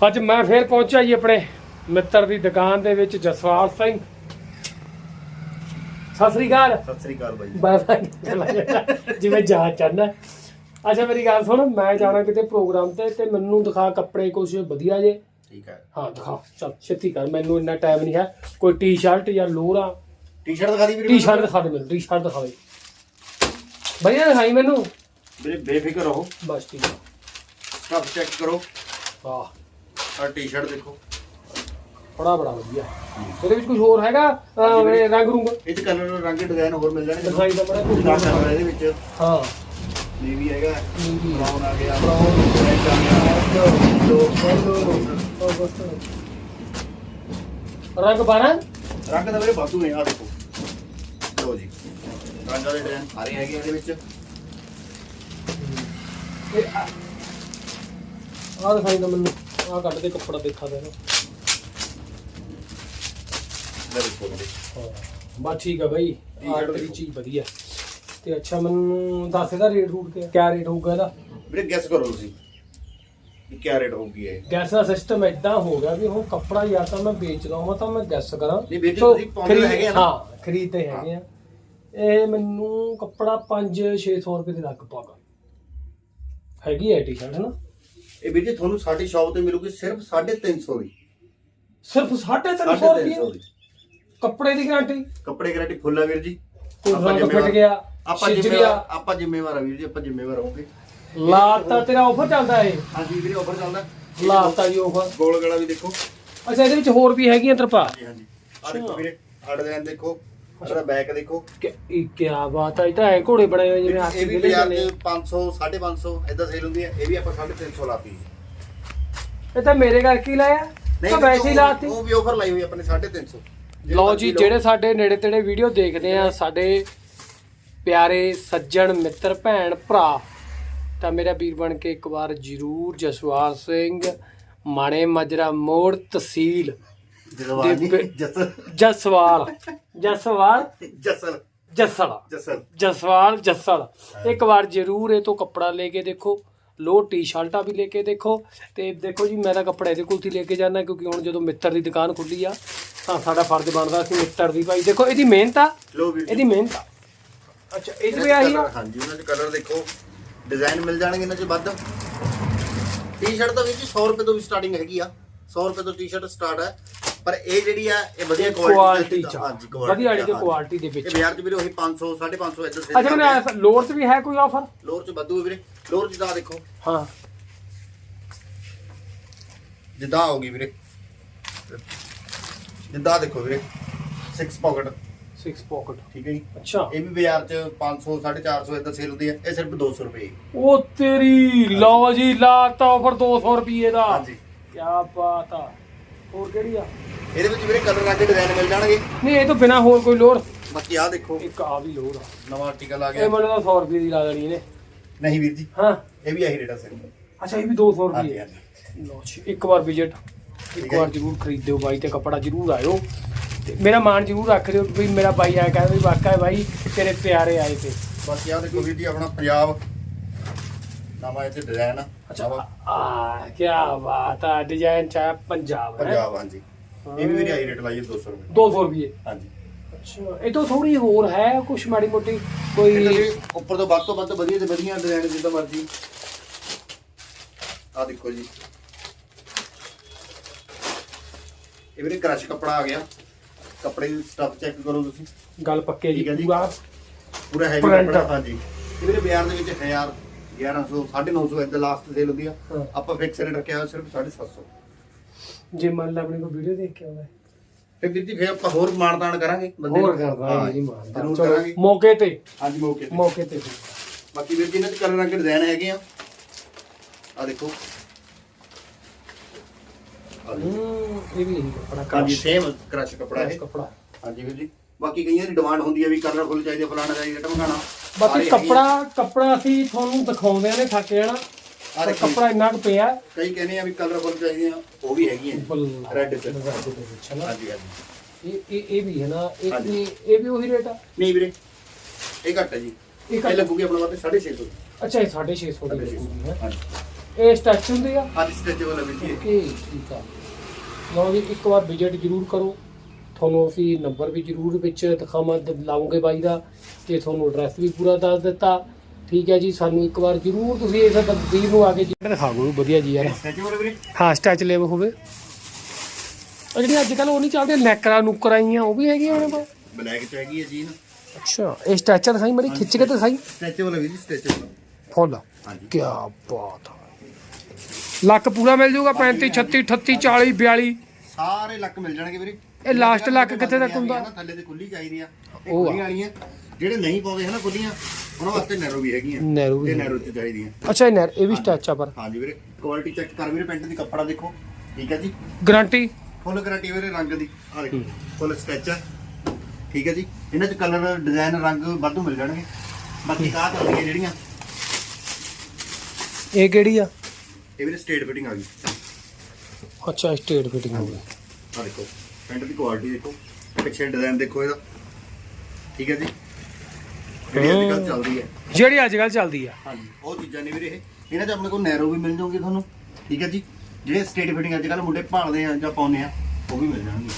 ਅੱਜ ਮੈਂ ਫੇਰ ਪਹੁੰਚਿਆ ਜੀ ਆਪਣੇ ਮਿੱਤਰ ਦੀ ਦੁਕਾਨ ਦੇ ਵਿੱਚ ਜਸਵਾਲ ਸਿੰਘ। ਸਤਿ ਸ੍ਰੀ ਅਕਾਲ। ਸਤਿ ਸ੍ਰੀ ਅਕਾਲ ਬਾਈ ਬਾਬਾ ਜਿਵੇਂ ਜਾ ਚੜਨਾ ਅੱਛਾ ਮੇਰੀ ਗੱਲ ਸੁਣ ਮੈਂ ਜਾਣਾ ਕਿਤੇ ਪ੍ਰੋਗਰਾਮ ਤੇ ਤੇ ਮੈਨੂੰ ਦਿਖਾ ਕੱਪੜੇ ਕੁਝ ਵਧੀਆ ਜੇ। ਠੀਕ ਹੈ। ਹਾਂ ਦਿਖਾ। ਚੱਲ ਛੇਤੀ ਕਰ। ਮੈਨੂੰ ਇੰਨਾ ਟਾਈਮ ਨਹੀਂ ਹੈ। ਕੋਈ ਟੀ-ਸ਼ਰਟ ਜਾਂ ਲੋਰਾ। ਟੀ-ਸ਼ਰਟ ਦਿਖਾ ਦੀ ਵੀਰੇ ਟੀ-ਸ਼ਰਟ ਦਿਖਾ ਦੇ ਮੈਨੂੰ ਟੀ-ਸ਼ਰਟ ਦਿਖਾ ਦੇ। ਵਧੀਆ ਦਿਖਾਈ ਮੈਨੂੰ। ਵੀਰੇ ਬੇਫਿਕਰ ਰਹੋ। ਬਸ ਠੀਕ ਆ। ਸਭ ਚੈੱਕ ਕਰੋ। ਵਾਹ। ਆ ਟੀ-ਸ਼ਰਟ ਦੇਖੋ। ਬੜਾ ਬੜਾ ਵਧੀਆ। ਇਹਦੇ ਵਿੱਚ ਕੁਝ ਹੋਰ ਹੈਗਾ? ਅਹ, ਰੰਗ ਰੁੰਗ? ਇਹ ਚ ਕਲਰ ਰੰਗ ਡਿਜ਼ਾਈਨ ਹੋਰ ਮਿਲ ਜਾਣਗੇ ਦਿਖਾਈ ਦਾ ਬੜਾ ਕੁਝ ਦਸ ਕਲਰ ਇਹਦੇ ਵਿੱਚ। ਹਾਂ। ਨੇਵੀ ਹੈਗਾ। ਨੀਵੀ ਆ। ਬਰਾਊਨ ਆ ਗਿਆ। Brown, ਰੈਡ ਆ ਗਿਆ। ਰੰਗ ਬਾਰਾਂ? ਰੰਗ ਤਾਂ ਵੀਰੇ ਵਾਧੂ ਨੇ ਆ ਦੇਖੋ। ਲੋ ਜੀ। ਰੰਗਾਂ ਦੇ ਡਿਜ਼ਾਈਨ ਸਾਰੇ ਹੈਗੇ ਇਹਦੇ ਵਿੱਚ। ਆਹ ਦਿਖਾਈ ਦਾ ਮੈਨੂੰ। ਆਹ ਕੱਢ ਕੇ ਕੱਪੜਾ ਦੇਖਾ ਦੇ ਠੀਕ ਆ ਬਾਈ ਤੇਰੀ ਚੀਜ਼ ਵਧੀਆ। ਤੇ ਅੱਛਾ ਮੈਨੂੰ ਦੱਸ ਇਹਦਾ ਰੇਟ ਰੂਟ ਕੀ ਕਿਆ ਰੇਟ ਹੋਊਗਾ ਇਹਦਾ? ਵੀਰੇ ਗੈਸ ਕਰੋ ਤੁਸੀਂ ਕਿ ਕਿਆ ਰੇਟ ਹੋਊਗੀ ਇਹ। ਗੈਸ ਦਾ ਸਿਸਟਮ ਇਦਾਂ ਹੋ ਗਿਆ ਵੀ ਹੁਣ ਕੱਪੜਾ ਜਾਂ ਤਾਂ ਮੈਂ ਵੇਚਦਾ ਹਾਂ ਤਾਂ ਮੈਂ ਗੈਸ ਕਰਾਂ। ਨਹੀਂ ਵੀਰ ਤੋ ਤੁਸੀਂ ਪਾਉਂਦੇ ਖਰੀਦ- ਹੈਗੇ ਆ ਨਾ? ਹਾਂ ਖਰੀਦਦੇ ਹੈਗੇ ਆ। ਇਹ ਮੈਨੂੰ ਕੱਪੜਾ 5-600 ਰੁਪਏ ਦੇ ਲਗਭਗ ਹੈਗੀ ਹੈ ਟੀ-ਸ਼ਰਟ ਨਾ? ਇਹ ਵੀਰ ਜੀ ਤੁਹਾਨੂੰ ਸਾਡੀ ਸ਼ਾਪ ਤੇ ਮਿਲੂਗੀ ਸਿਰਫ 350 ਦੀ। ਸਿਰਫ 350 350 ਰੁਪਏ ਦੀ ਕੱਪੜੇ ਦੀ ਗਾਰੰਟੀ ਕੱਪੜੇ ਗਾਰੰਟੀ ਫੁੱਲ ਆ ਵੀਰ ਜੀ। ਆਪਾਂ ਰੰਗ ਜ਼ਿੰਮੇਵਾਰ- ਫਿੱਟ ਗਿਆ ਆਪਾਂ ਛਿੱਜ ਜ਼ਿੰਮੇਵਾਰ ਗਿਆ। ਆਪਾਂ ਜ਼ਿੰਮੇਵਾਰ ਆ ਵੀਰ ਜੀ ਆਪਾਂ ਜ਼ਿੰਮੇਵਾਰ ਹੋਵਾਂਗੇ। ਲਾਤਾ ਤੇਰਾ ਆਫਰ ਚੱਲਦਾ ਏ ਹਾਂਜੀ ਵੀਰੇ ਆਫਰ ਚੱਲਦਾ। ਲਾਤਾ ਜੀ ਆਫਰ ਗੋਲ ਗਲਾ ਵੀ ਦੇਖੋ। ਅੱਛਾ ਇਹਦੇ ਵਿੱਚ ਹੋਰ ਵੀ ਹੈਗੀਆਂ ਤਰਪਾ ਹਾਂਜੀ ਹਾਂਜੀ। ਆ ਦੇਖੋ ਵੀਰੇ ਆ ਡਿਜ਼ਾਈਨ ਦੇਖੋ। ਇਹਦਾ ਬੈਕ ਦੇਖੋ। ਕਿ ਕੀ ਬਾਤ ਹੈ ਇਹ ਤਾਂ ਐ ਘੋੜੇ ਬਣੇ ਹੋਏ ਜਿਵੇਂ ਇਹ ਵੀ ਬਾਜ਼ਾਰ 'ਚ 500 550 ਇਦਾਂ ਸੇਲ ਹੁੰਦੀ ਹੈ। ਇਹ ਵੀ ਆਪਾਂ 350 ਲਾਤੀ ਇਹ ਤਾਂ ਮੇਰੇ ਕਰਕੇ ਹੀ ਲਾਇਆ? ਤਾਂ ਵੈਸੇ ਹੀ ਲਾਤੀ। ਉਹ ਵੀ ਆਫਰ ਲਾਈ ਹੋਈ ਆਪਣੇ 350 ਲਓ ਜੀ ਜਿਹੜੇ ਸਾਡੇ ਨੇੜੇ ਤੇੜੇ ਵੀਡੀਓ ਦੇਖਦੇ ਆ ਸਾਡੇ ਪਿਆਰੇ ਸੱਜਣ ਮਿੱਤਰ ਭੈਣ ਭਰਾ ਤਾਂ ਮੇਰਾ ਵੀਰ ਬਣ ਕੇ ਇੱਕ ਵਾਰ ਜਰੂਰ ਜਸਵਾਲ ਸਿੰਘ ਮਾਣੇ ਮਜਰਾ ਮੋੜ ਤਹਿਸੀਲ ਦੇ- ਜਸਲ। ਜਸਵਾਲ ਜਸਵਾਲ ਜਸਲ। ਜਸਲ। ਜਸਲ। ਜਸਵਾਲ ਜਸਲ। ਇੱਕ ਵਾਰ ਜਰੂਰ ਇਹ ਤੋਂ ਕੱਪੜਾ ਲੈ ਕੇ ਦੇਖੋ। ਲੋ ਟੀ-ਸ਼ਰਟਾਂ ਵੀ ਲੈ ਕੇ ਦੇਖੋ। ਤੇ ਦੇਖੋ ਜੀ ਮੈਂ ਤਾਂ ਕੱਪੜਾ ਇਹਦੇ ਕੋਲ ਹੀ ਲੈ ਕੇ ਜਾਣਾ ਕਿਉਂਕਿ ਹੁਣ ਜਦੋਂ ਮਿੱਤਰ ਦੀ ਦੁਕਾਨ ਖੁੱਲੀ ਆ ਤਾਂ ਸਾਡਾ ਫਰਜ਼ ਬਣਦਾ ਸੀ ਮਿੱਤਰ ਦੀ ਭਾਈ। ਦੇਖੋ ਇਹਦੀ ਮਿਹਨਤ ਆ। ਇਹਦੀ ਮਿਹਨਤ ਆ। ਅੱਛਾ ਇਹ ਇਹਨਾਂ ਵੀ ਆਹੀ ਆ। ਹਾਂਜੀ ਉਹਨਾਂ 'ਚ ਕਲਰ ਦੇਖੋ। ਡਿਜ਼ਾਈਨ ਮਿਲ ਜਾਣਗੇ ਇਹਨਾਂ 'ਚ ਵੱਧ। ਟੀ-ਸ਼ਰਟ ਤਾਂ ਜੀ 100 ਰੁਪਏ ਤੋਂ ਵੀ ਸਟਾਰਟਿੰਗ ਹੈਗੀ ਆ। 100 ਰੁਪਏ ਤੋਂ ਟੀ-ਸ਼ਰਟ ਸਟਾਰਟ ਹੈ। ਪਰ ਇਹ ਜਿਹੜੀ ਆ ਇਹ ਵਧੀਆ ਕੁਆਲਿਟੀ ਚ ਹਾਂਜੀ ਵਧੀਆ ਚ, ਦੀ ਹਾਂਜੀ। ਕੁਆਲਿਟੀ ਦੇ ਇਹ ਵਿੱਚ ਬਾਜ਼ਾਰ 'ਚ ਵੀਰੇ ਉਹੀ 500 550 ਇੱਧਰ ਅੱਛਾ ਮੈਨੂੰ ਐਸਾ ਲੋਅਰ 'ਚ ਵੀ ਹੈ ਕੋਈ ਆਫਰ ਲੋਰ 'ਚ ਵਾਧੂ ਵੀਰੇ। ਲੋਰ ਜਿੱਦਾਂ ਦੇਖੋ। ਹਾਂ। ਜਿੱਦਾਂ ਆਉਗੀ ਵੀਰੇ। ਜਿੱਦਾਂ ਦੇਖੋ ਵੀਰੇ। 6 ਪਾਕਟ 6 ਪਾਕਟ ਠੀਕ ਹੈ ਜੀ। ਅੱਛਾ। ਇਹ ਵੀ ਬਾਜ਼ਾਰ 'ਚ 500 450 ਇੱਦਾਂ ਸੇਲ ਹੁੰਦੀ ਹੈ। ਇਹ ਸਿਰਫ 200 ਰੁਪਏ ਉਹ ਤੇਰੀ ਲਓ ਜੀ ਲਾਤਾ ਆਫਰ 200 ਰੁਪਏ ਦਾ। ਹਾਂਜੀ। ਕੀ ਬਾਤ ਆ। ਹੋਰ ਕਿਹੜੀ ਆ? ਇਹਦੇ ਵਿੱਚ ਵੀਰੇ ਕਲਰ ਰੰਗ ਡਿਜ਼ਾਈਨ ਮਿਲ ਜਾਣਗੇ। ਨਹੀਂ ਇਹ ਤੋਂ ਬਿਨਾ ਹੋਰ ਕੋਈ ਲੋਅਰ ਬਾਕੀ ਆਹ ਦੇਖੋ। ਇੱਕ ਆ ਵੀ ਲੋਅਰ ਆ। ਨਵਾਂ ਆਰਟੀਕਲ ਆ ਇਹ ਗਿਆ ਮੈਨੂੰ ਤਾਂ 100 ਰੁਪਏ ਦੀ ਲਾ ਦੇਣੀ ਇਹਨੇ। ਨਹੀਂ ਵੀਰ ਜੀ ਹਾਂ। ਇਹ ਵੀ ਆਹੀ ਰੇਟ ਆ ਸਰ ਅੱਛਾ ਇਹ ਵੀ 200 ਹਾਂਜੀ ਰੁਪਏ। ਹਾਂਜੀ ਲਓ ਜੀ ਇੱਕ ਵਾਰ ਵਿਜ਼ਿਟ ਇੱਕ ਠੀਕ ਹੈ ਵਾਰ ਜੀ। ਜ਼ਰੂਰ ਖਰੀਦਿਓ ਬਾਈ ਤੇ ਕੱਪੜਾ ਜ਼ਰੂਰ ਆਇਓ। ਤੇ ਮੇਰਾ ਮਾਨ ਜ਼ਰੂਰ ਰੱਖ ਵੀ ਮੇਰਾ ਬਾਈ ਆਇਆ ਕਹਿੰਦਾ ਵੀ ਵਾਕਈ ਬਾਈ ਤੇਰੇ ਪਿਆਰੇ ਆਏ ਤੇ। ਬਾਕੀ ਆਹ ਦੇਖੋ ਵੀਰ ਜੀ ਆਪਣਾ ਪੰਜਾਬ। ਨਵਾਂ ਇੱਥੇ ਡਿਜ਼ਾਈਨ ਆ। ਅੱਛਾ। ਨਵਾਂ ਆ ਕੀ ਬਾਤ ਆ ਡਿਜ਼ਾਈਨ ਚ ਆ ਪੰਜਾਬ ਹੈ? ਪੰਜਾਬ ਹਾਂਜੀ। ਇਹ ਵੀ ਵੀਰੇ ਆਹੀ ਰੇਟ ਲਾਈਏ 200 ਰੁਪਏ। 200 ਰੁਪਏ? ਹਾਂਜੀ। ਅੱਛਾ ਇਹ ਤੋਂ ਥੋੜੀ ਹੋਰ ਹੈ ਕੁਛ ਮਾੜੀ ਮੋਟੀ? ਕੋਈ ਉੱਪਰ ਤੋਂ ਵੱਧ ਤੋਂ ਵੱਧ ਵਧੀਆ ਤੇ ਵਧੀਆ ਡਿਜ਼ਾਈਨ ਜਿੱਦਾਂ ਮਰਜ਼ੀ। ਆ ਦੇਖੋ ਜੀ। ਇਹ ਵੀਰੇ ਕ੍ਰਸ਼ ਕੱਪੜਾ ਆ ਗਿਆ। ਕੱਪੜੇ ਦੀ ਸਟੱਫ ਚੈੱਕ ਕਰੋ ਤੁਸੀਂ। ਗੱਲ ਪੱਕੇ ਜੀ। ਪੂਰਾ ਪੂਰਾ ਹੈਵੀ। ਕੱਪੜਾ ਹਾਂਜੀ। ਇਹ ਵੀਰੇ ਬਾਜ਼ਾਰ ਦੇ ਵਿੱਚ 1000 1100 950 ਇਦਾਂ ਲਾਸਟ ਸੇਲ ਹੁੰਦੀ ਆ। ਹਾਂ। ਆਪਾਂ ਫਿਕਸ ਰੇਟ ਰੱਖਿਆ ਹੋਇਆ ਸਿਰਫ 750 ਜੇ ਮੰਨ ਲਾ ਆਪਣੀ ਕੋਈ ਵੀਡੀਓ ਦੇਖ ਕੇ ਆਉਂਦਾ। ਫਿਰ ਵੀਰ ਜੀ ਫਿਰ ਆਪਾਂ ਹੋਰ ਮਾਨਤਾਨ ਕਰਾਂਗੇ ਬੰਦੇ ਹੋਰ ਨੂੰ। ਕਰਦਾ ਹਾਂ, ਹੈ ਜੀ ਮਾਨ ਜ਼ਰੂਰ ਚਲੋ ਕਰਾਂਗੇ। ਮੌਕੇ ਤੇ। ਹਾਂਜੀ ਮੌਕੇ ਤੇ। ਮੌਕੇ ਤੇ। ਬਾਕੀ ਵੀਰ ਜੀ ਇਹਨਾਂ ਚ ਕਲਰ ਰੰਗ ਡਿਜ਼ਾਈਨ ਹੈਗੇ ਆ। ਆ ਦੇਖੋ। ਆਹ ਦੇਖੋ। ਹੂੰ ਇਹ ਵੀ ਇਹੀ ਕੱਪੜਾ ਹਾਂਜੀ ਕ੍ਰਸ਼ ਸੇਮ ਕ੍ਰਸ਼ ਕੱਪੜਾ ਹੈ ਕੱਪੜਾ। ਹਾਂਜੀ ਵੀਰ ਜੀ। ਬਾਕੀ ਕਈਆਂ ਦੀ ਡਿਮਾਂਡ ਹੁੰਦੀ ਹੈ ਵੀ ਕਲਰਫੁਲ ਚਾਹੀਦੇ ਫਲਾਣਾ ਚਾਹੀਦਾ ਟਮਕਾਣਾ ਬਾਕੀ ਕੱਪੜਾ ਕੱਪੜਾ ਅਸੀਂ ਤੁਹਾਨੂੰ ਦਿਖਾਉਂਦੇ ਨੇ ਥੱਕ ਜਾਣਾ। ਪਰ ਦੇਖੋ। ਕੱਪੜਾ ਇੰਨਾ ਕੁ ਪਿਆ। ਕਈ ਕਹਿੰਦੇ ਆ ਵੀ ਕਲਰਫੁਲ ਚਾਹੀਦੇ ਆ ਉਹ ਵੀ ਹੈਗੀਆਂ ਰੈੱਡ ਚ। ਦੇ ਵਿੱਚ ਹੈ ਨਾ ਹਾਂਜੀ ਹਾਂਜੀ। ਇਹ ਇਹ ਇਹ ਵੀ ਹੈ ਨਾ ਇਹ ਹਾਂਜੀ। ਇਹ ਇਹ ਵੀ ਉਹੀ ਰੇਟ ਆ? ਨਹੀਂ ਵੀਰੇ ਇਹ ਘੱਟ ਹੈ ਜੀ। ਇਹ ਇਹ ਘੱਟ- ਲੱਗੂਗੀ ਆਪਣਾ ਵਾਸਤੇ 650 ਅੱਛਾ ਇਹ 650 ਦੀ 650 ਲੱਗੂਗੀ ਹੈ? ਹਾਂਜੀ। ਇਹ ਸਟੈਚ ਹੁੰਦੀ ਆ? ਅੱਜ ਸਟ੍ਰੈਚੇਬਲ ਹੈ ਵੀਰ ਜੀ। ਇਹ। ਓਕੇ ਠੀਕ ਆ। ਲਓ ਜੀ ਇੱਕ ਵਾਰ ਵਿਜ਼ਿਟ ਜ਼ਰੂਰ ਕਰੋ। ਤੁਹਾਨੂੰ ਅਸੀਂ ਨੰਬਰ ਵੀ ਜ਼ਰੂਰ ਵਿੱਚ ਦਿਖਾਵਾਂ ਲਾਉਂਗੇ ਬਾਈ ਦਾ ਤੇ ਤੁਹਾਨੂੰ ਐਡਰੈਸ ਵੀ ਪੂਰਾ ਦੱਸ ਦਿੱਤਾ। ਠੀਕ ਹੈ ਜੀ ਸਾਨੂੰ ਇੱਕ ਵਾਰ ਜ਼ਰੂਰ ਤੁਸੀਂ ਇਸ ਤਬਦੀਲ ਨੂੰ ਆ ਕੇ ਜਿਹੜਾ ਦਿਖਾਓ ਵਧੀਆ ਜੀ ਯਾਰ। ਹੈ ਵੀਰੇ। ਹਾਂ ਸਟੈਚ ਲੇਵ ਹੋਵੇ। ਉਹ ਜਿਹੜੀ ਅੱਜ ਕੱਲ ਉਹ ਨਹੀਂ ਚੱਲਦੇ ਨੈਕਰਾ ਨੁਕਰਾਂ ਆਈਆਂ ਉਹ ਵੀ ਹੈਗੀਆਂ ਉਹਨਾਂ ਕੋਲ ਬਲੈਕ ਚ ਹੈਗੀ ਹੈ ਜੀਨ ਅੱਛਾ ਇਹ ਸਟੈਚਰ ਦਿਖਾਈ ਮੜੀ ਖਿੱਚ ਕੇ ਦਿਖਾਈ। ਸਟ੍ਰੈਚੇਬਲ ਹੈ ਵੀਰ ਜੀ ਸਟ੍ਰੈਚੇਬਲ ਫੁੱਲ। ਹਾਂਜੀ। ਕੀ ਬਾਤ ਲੱਕ ਪੂਰਾ ਮਿਲ ਜਾਊਗਾ 35 36 38 40 42 ਸਾਰੇ ਲੱਕ ਮਿਲ ਜਾਣਗੇ ਵੀਰੇ। ਇਹ last ਲੱਕ ਕਿੱਥੇ ਤੱਕ ਹੁੰਦਾ? ਥੱਲੇ ਤੇ ਖੁੱਲੀ ਚਾਹੀਦੀ ਆ ਇਹ ਉਹ ਆ। ਖੁੱਲੀਆਂ ਵਾਲੀਆਂ ਜਿਹੜੇ ਨਹੀਂ ਪਾਉਂਦੇ ਹਨਾ ਖੁੱਲੀਆਂ ਉਹਨਾਂ ਵਾਸਤੇ ਨੈਰੋ ਵੀ ਹੈਗੀਆਂ ਨੈਰੋ ਵੀ ਇਹ ਨੈਰੋ ਚ ਚਾਹੀਦੀਆਂ। ਅੱਛਾ ਇਹ ਨਰ ਇਹ ਵੀ ਸਟੈਚ ਆ ਪਰ। ਹਾਂਜੀ ਵੀਰੇ ਕੁਆਲਿਟੀ ਚੈੱਕ ਕਰ ਵੀਰੇ ਪੈਂਟ ਦੀ ਕੱਪੜਾ ਦੇਖੋ ਠੀਕ ਹੈ ਜੀ? ਗਾਰੰਟੀ ਫੁੱਲ ਗਾਰੰਟੀ ਵੀਰੇ ਰੰਗ ਦੀ ਆ ਦੇਖੋ ਫੁੱਲ ਸਟੈਚ ਆ। ਠੀਕ ਹੈ ਜੀ? ਇਹਨਾਂ ਚ ਕਲਰ ਡਿਜ਼ਾਈਨ ਰੰਗ ਵਾਧੂ ਮਿਲ ਜਾਣਗੇ। ਬਾਕੀ ਕਾਹ ਕਰਦੀਆਂ ਜਿਹੜੀਆਂ। ਇਹ ਕਿਹੜੀ ਆ? ਇਹ ਵੀਰੇ ਸਟੇਟ ਫਿਟਿੰਗ ਆ ਗਈ। ਅੱਛਾ ਸਟੇਟ ਫਿਟਿੰਗ ਹੋ ਗਈ ਆ ਦੇਖੋ। ਪੈਂਟ ਦੀ ਕੁਆਲਿਟੀ ਦੇਖੋ ਪਿੱਛੇ ਡਿਜ਼ਾਈਨ ਦੇਖੋ ਇਹਦਾ। ਠੀਕ ਹੈ ਜੀ? ਜਿਹੜੀ ਅੱਜ ਕੱਲ੍ਹ ਚੱਲਦੀ ਹੈ। ਜਿਹੜੀ ਅੱਜ ਕੱਲ ਚੱਲਦੀ ਆ। ਹਾਂਜੀ ਉਹ ਚੀਜ਼ਾਂ ਨੇ ਵੀਰੇ ਇਹ। ਇਹਨਾਂ 'ਚ ਆਪਣੇ ਕੋਲ ਨੈਰੋ ਵੀ ਮਿਲ ਜਾਊਗੀ ਤੁਹਾਨੂੰ। ਠੀਕ ਹੈ ਜੀ? ਜਿਹੜੇ ਸਟੇਟ ਫਿਟਿੰਗ ਅੱਜ ਕੱਲ੍ਹ ਮੁੰਡੇ ਭਾਲਦੇ ਆ ਜਾਂ ਪਾਉਂਦੇ ਆ ਉਹ ਵੀ ਮਿਲ ਜਾਣਗੇ।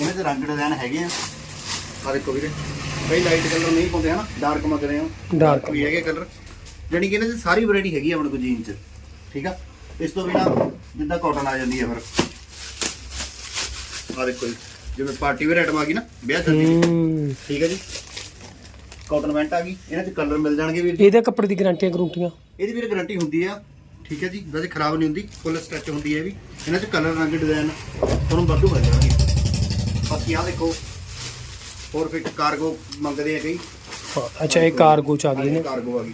ਇਹਨਾਂ 'ਚ ਰੰਗ ਡਿਜ਼ਾਈਨ ਹੈਗੇ ਆ। ਆ ਦੇਖੋ ਵੀਰੇ ਕਈ ਲਾਈਟ ਕਲਰ ਨਹੀਂ ਪਾਉਂਦੇ ਹਨਾ? ਡਾਰਕ ਮੰਗਦੇ ਆ। Dark ਵੀ ਹੈਗੇ ਕਲਰ ਜਾਣੀ ਕਿ ਇਹਨਾਂ 'ਚ ਸਾਰੀ ਵੈਰਾਈਟੀ ਹੈਗੀ ਆ ਆਪਣੇ ਕੋਲ ਜੀਨ 'ਚ। ਠੀਕ ਆ? ਇਸ ਤੋਂ ਬਿਨਾ ਜਿੱਦਾਂ ਕਾਟਨ ਆ ਜਾਂਦੀ ਹੈ ਫਿਰ। ਆ ਦੇਖੋ ਜੀ ਜਿਵੇਂ ਪਾਰਟੀ ਵੇਅਰ ਆਈਟਮ ਆ ਗਈ ਨਾ ਵਿਆਹ ਸ਼ਾਦੀ ਦੀ। ਠੀਕ ਹੈ ਜੀ। ਕਾਟਨ ਪੈਂਟ ਆ ਗਈ ਇਹਨਾਂ 'ਚ ਕਲਰ ਮਿਲ ਜਾਣਗੇ ਵੀਰ ਜੀ। ਇਹਦੇ ਕੱਪੜੇ ਦੀ ਗਾਰੰਟੀਆਂ ਗਰੰਟੀਆਂ। ਇਹਦੀ ਵੀਰੇ ਗਾਰੰਟੀ ਹੁੰਦੀ ਆ ਠੀਕ ਹੈ ਜੀ ਵੈਸੇ ਖਰਾਬ ਨਹੀਂ ਹੁੰਦੀ ਫੁੱਲ ਸਟ੍ਰੈਚ ਹੁੰਦੀ ਹੈ ਇਹ ਵੀ। ਇਹਨਾਂ 'ਚ ਕਲਰ ਰੰਗ ਡਿਜ਼ਾਈਨ ਤੁਹਾਨੂੰ ਵਾਧੂ ਮਿਲ ਜਾਣਗੇ। ਬਾਕੀ ਆ ਦੇਖੋ ਫੋਰ ਫਿਟ ਕਾਰਗੋ ਮੰਗਦੇ ਆ ਕਈ। ਹਾਂ ਅੱਛਾ ਇਹ ਕਾਰਗੋ ਚ ਆ ਗਈ ਨੇ ਕਾਰਗੋ ਆ ਗਈ।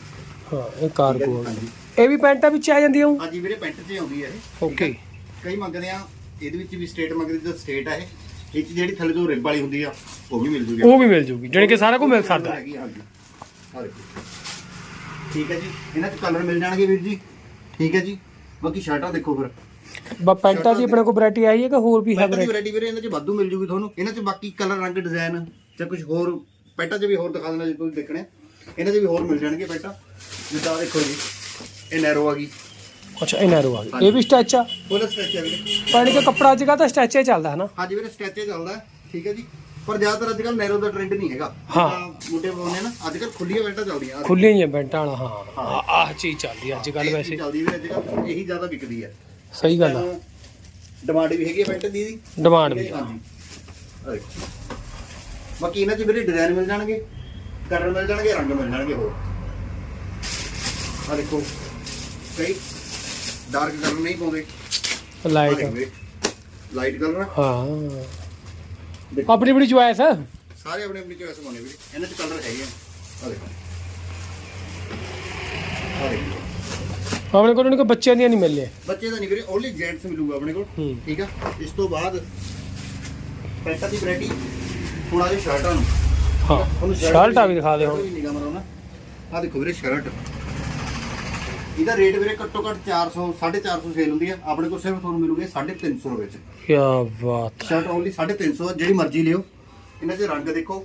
ਹਾਂ ਇਹ ਕਾਰਗੋ ਆ ਗਈ। ਇਹ ਵੀ ਪੈਂਟਾਂ ਵਿੱਚ ਆ ਜਾਂਦੀ ਹਾਂ ਹਾਂਜੀ ਵੀਰੇ ਪੈਂਟ 'ਚ ਆਉਂਦੀ ਹੈ ਇਹ। ਠੀਕ ਓਕੇ ਹੈ। ਕਈ ਮੰਗਦੇ ਆ ਇਹਦੇ ਵਿੱਚ ਵੀ ਸਟੇਟ ਮੰਗਦੇ ਤਾਂ ਸਟੇਟ ਆ ਇਹ। ਇਹ 'ਚ ਜਿਹੜੀ ਥੱਲੇ ਤੋਂ ਰਿਬ ਵਾਲੀ ਹੁੰਦੀ ਆ ਉਹ ਵੀ ਮਿਲ ਜੂਗੀ। ਉਹ ਵੀ ਮਿਲ ਜੂਗੀ ਜਾਣੀ ਕਿ ਸਾਰਾ ਕੁਝ ਮਿਲ ਸਕਦਾ। ਹੈਗੀ, ਹਾਂਜੀ। ਠੀਕ ਹੈ ਜੀ। ਇਹਨਾਂ 'ਚ ਕਲਰ ਮਿਲ ਜਾਣਗੇ ਵੀਰ ਜੀ। ਠੀਕ ਹੈ ਜੀ। ਬਾਕੀ ਸ਼ਰਟਾਂ ਦੇਖੋ ਫਿਰ। ਬਾ ਪੈਂਟਾਂ ਦੀ ਆਪਣੇ ਕੋਲ ਵੈਰਾਈਟੀ ਆਈ ਹੈ ਕਿ ਹੋਰ ਵੀ ਹੈ variety? ਵੈਰਾਈਟੀ ਵੀਰੇ ਇਹਨਾਂ 'ਚ ਵਾਧੂ ਮਿਲ ਜੂਗੀ ਤੁਹਾਨੂੰ। ਇਹਨਾਂ 'ਚ ਬਾਕੀ ਕਲਰ ਰੰਗ ਡਿਜ਼ਾਈਨ ਜਾਂ ਕੁਝ ਹੋਰ ਪੈਂਟਾਂ 'ਚ ਵੀ ਹੋਰ ਦਿਖਾ ਦੇਣਾ ਜੇ ਤੁਸੀਂ ਦੇਖਣੇ। ਇਹਨਾਂ 'ਚ ਵੀ ਹੋਰ ਮਿਲ ਜਾਣਗੇ ਪੈਂਟਾਂ। ਜਿੱਦਾਂ ਦੇਖੋ ਜੀ ਇਹ ਨੈਰੋ ਆ ਗਈ। ਅੱਛਾ ਇਹ ਨੈਰੋ ਆ ਗਈ ਇਹ ਵੀ ਸਟੈਚ ਆ? ਫੁੱਲ ਸਟ੍ਰੈਚ ਆ ਵੀਰੇ। ਪਾਣੀ ਦਾ ਕੱਪੜਾ ਅੱਜ ਕੱਲ੍ਹ ਤਾਂ ਸਟੈਚ ਹੀ ਚੱਲਦਾ ਹੈ ਨਾ ਹਾਂਜੀ ਵੀਰੇ ਸਟ੍ਰੈਚ ਚੱਲਦਾ ਹੈ, ਠੀਕ ਹੈ ਜੀ। ਪਰ ਜ਼ਿਆਦਾਤਰ ਅੱਜ ਕੱਲ ਨੈਰੋ ਦਾ ਟ੍ਰੈਂਡ ਨਹੀਂ ਹੈਗਾ। ਹਾਂ। ਜਿੱਦਾਂ ਮੁੰਡੇ ਪਾਉਂਦੇ ਆ ਨਾ ਅੱਜ ਕੱਲ ਖੁੱਲੀਆਂ ਪੈਂਟਾਂ ਚੱਲਦੀਆਂ। ਆਹ ਖੁੱਲੀਆਂ ਹੀ ਆ ਪੈਂਟਾਂ ਵਾਲਾ ਹਾਂ। ਆਹ- ਆਹ ਚੀਜ਼ ਚੱਲਦੀ ਆ ਅੱਜ ਕੱਲ੍ਹ ਇਹ ਵੈਸੇ। ਚੱਲਦੀ ਵੀਰੇ ਅੱਜ ਕੱਲ ਇਹੀ ਜ਼ਿਆਦਾ ਵਿਕਦੀ ਹੈ ਸਹੀ ਗੱਲ ਆ। ਡਿਮਾਂਡ ਵੀ ਹੈਗੀ ਹੈ ਪੈਂਟ ਦੀ। ਇਹਦੀ ਡਿਮਾਂਡ ਵੀ ਹਾਂਜੀ ਆਹ ਦੇਖੋ। ਬਾਕੀ ਇਹਨਾਂ 'ਚ ਵੀਰੇ ਡਿਜ਼ਾਈਨ ਮਿਲ ਜਾਣਗੇ ਕਲਰ ਮਿਲ ਜਾਣਗੇ ਰੰਗ ਮਿਲ ਜਾਣਗੇ ਹੋਰ। ਆ ਦੇਖੋ। ਕਈ ਡਾਰਕ ਕਲਰ ਨਹੀਂ ਪਾਉਂਦੇ। ਲਾਈਟ ਲਾਈਟ ਕਲਰ ਹਾਂ। ਆਪਣੀ ਆਪਣੀ ਚੁਆਇਸ ਆ। ਸਾਰੇ ਆਪਣੇ ਆਪਣੀ ਚੋਇਸ ਪਾਉਣੇ ਵੀਰੇ। ਇਹਨਾਂ 'ਚ ਕਲਰ ਹੈਗੇ ਆ। ਆ ਦੇਖੋ। ਆ ਦੇਖੋ। ਆਪਣੇ ਕੋਲ ਉਹਨਾਂ ਬੱਚਿਆਂ ਦੀਆਂ ਨਹੀਂ ਮਿਲਨੇ ਬੱਚੇ ਦਾ ਨਹੀਂ ਵੀਰੇ ਓਨਲੀ ਜੈਂਟਸ ਮਿਲੂਗਾ ਆਪਣੇ ਕੋਲ। ਹੂੰ। ਠੀਕ ਆ? ਇਸ ਤੋਂ ਬਾਅਦ ਪੈਂਟਾਂ ਦੀ ਵੈਰਾਈਟੀ ਹੁਣ ਆ ਜੀ ਸ਼ਰਟਾਂ ਨੂੰ। ਹਾਂ। ਸ਼ਰਟਾਂ ਵੀ ਦਿਖਾ ਦੇ ਹੁਣ ਨਿਗਾਹ ਮਾਰੋ ਨਾ ਆ ਦੇਖੋ ਵੀਰੇ ਸ਼ਰਟ ਇਹਦਾ ਰੇਟ ਵੀਰੇ ਘੱਟੋ ਘੱਟ 400 450 ਸੇਲ ਹੁੰਦੀ ਆ। ਆਪਣੇ ਕੋਲ ਸਿਰਫ ਤੁਹਾਨੂੰ ਮਿਲੂਗੇ 350 ਰੁਪਏ ਚ। ਕੀ ਬਾਤ ਸ਼ਰਟ ਓਨਲੀ 350 ਆ, ਜਿਹੜੀ ਮਰਜ਼ੀ ਲਿਓ। ਇਹਨਾਂ ਦੇ ਰੰਗ ਦੇਖੋ